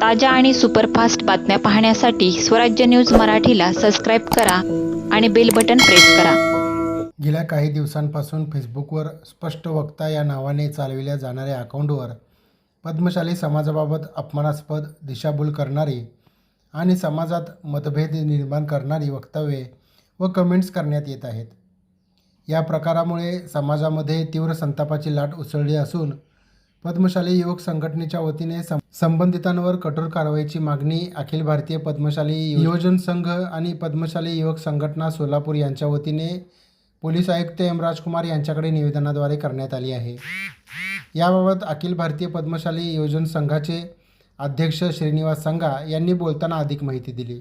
ताज्या आणि सुपरफास्ट बातम्या पाहण्यासाठी स्वराज्य न्यूज मराठीला सबस्क्राईब करा आणि बेल बटन प्रेस करा. गेल्या काही दिवसांपासून फेसबुकवर स्पष्ट वक्ता या नावाने चालविल्या जाणाऱ्या अकाउंटवर पद्मशाली समाजाबाबत अपमानास्पद दिशाभूल करणारी आणि समाजात मतभेद निर्माण करणारी वक्तव्ये व कमेंट्स करण्यात येत आहेत. या प्रकारामुळे समाजामध्ये तीव्र संतापाची लाट उसळली असून पद्मशाली युवक संघटनेच्या वतीने सं संबंधितांवर कठोर कारवाईची मागणी अखिल भारतीय पद्मशाली योजन संघ आणि पद्मशाली युवक संघटना सोलापूर यांच्या वतीने पोलीस आयुक्त एम राजकुमार यांच्याकडे निवेदनाद्वारे करण्यात आली आहे. याबाबत अखिल भारतीय पद्मशाली योजन संघाचे अध्यक्ष श्रीनिवास संघा यांनी बोलताना अधिक माहिती दिली.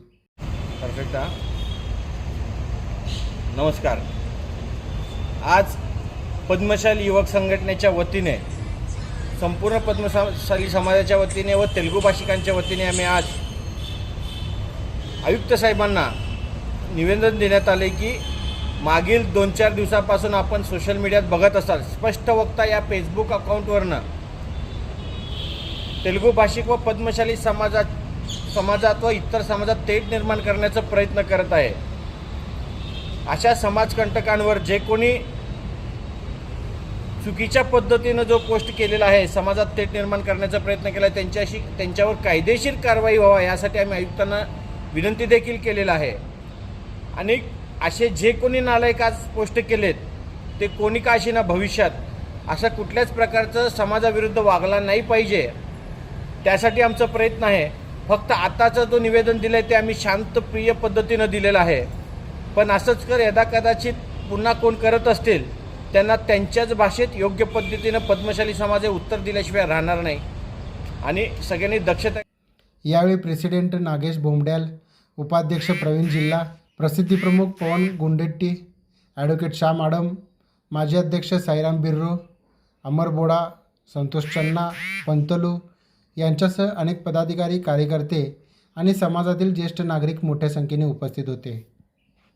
नमस्कार. आज पद्मशाली युवक संघटनेच्या वतीने संपूर्ण पद्मशाली समाजाच्या वतीने व तेलुगू भाषिकांच्या वतीने आम्ही आज आयुक्त साहेबांना निवेदन देण्यात आले की मागील दोन चार दिवसापासून आपण सोशल मीडियात बघत असाल स्पष्ट वक्ता या फेसबुक अकाउंटवरनं तेलुगू भाषिक व पद्मशाली समाजात समाजात व इतर समाजात तेट निर्माण करण्याचा प्रयत्न करत आहे. अशा समाजकंटकांवर जे कोणी चुकीच्या पद्धतीनं जो पोस्ट केलेला आहे समाजात थेट निर्माण करण्याचा प्रयत्न केला आहे त्यांच्याशी त्यांच्यावर कायदेशीर कारवाई व्हावा यासाठी आम्ही आयुक्तांना विनंती देखील केलेला आहे. आणि असे जे कोणी नालायक आज पोस्ट केलेत ते कोणी का अशी ना भविष्यात? अशा कुठल्याच प्रकारचं समाजाविरुद्ध वागला नाही पाहिजे. त्यासाठी आमचा प्रयत्न आहे. फक्त आताचं जो निवेदन दिलं आहे ते आम्ही शांतप्रिय पद्धतीनं दिलेलं आहे. पण असंच कर यदा कदाचित पुन्हा कोण करत असतील त्यांना त्यांच्याच भाषेत योग्य पद्धतीनं पद्मशाली समाज हे उत्तर दिल्याशिवाय राहणार नाही. आणि सगळ्यांनी दक्षता यावेळी प्रेसिडेंट नागेश बोंबड्याल उपाध्यक्ष प्रवीण जिल्हा प्रसिद्धीप्रमुख पवन गुंडेट्टी ॲडव्होकेट श्याम आडम माजी अध्यक्ष साईराम बिर्रू अमर बोडा संतोष चन्ना पंतलू यांच्यासह अनेक पदाधिकारी कार्यकर्ते आणि समाजातील ज्येष्ठ नागरिक मोठ्या संख्येने उपस्थित होते.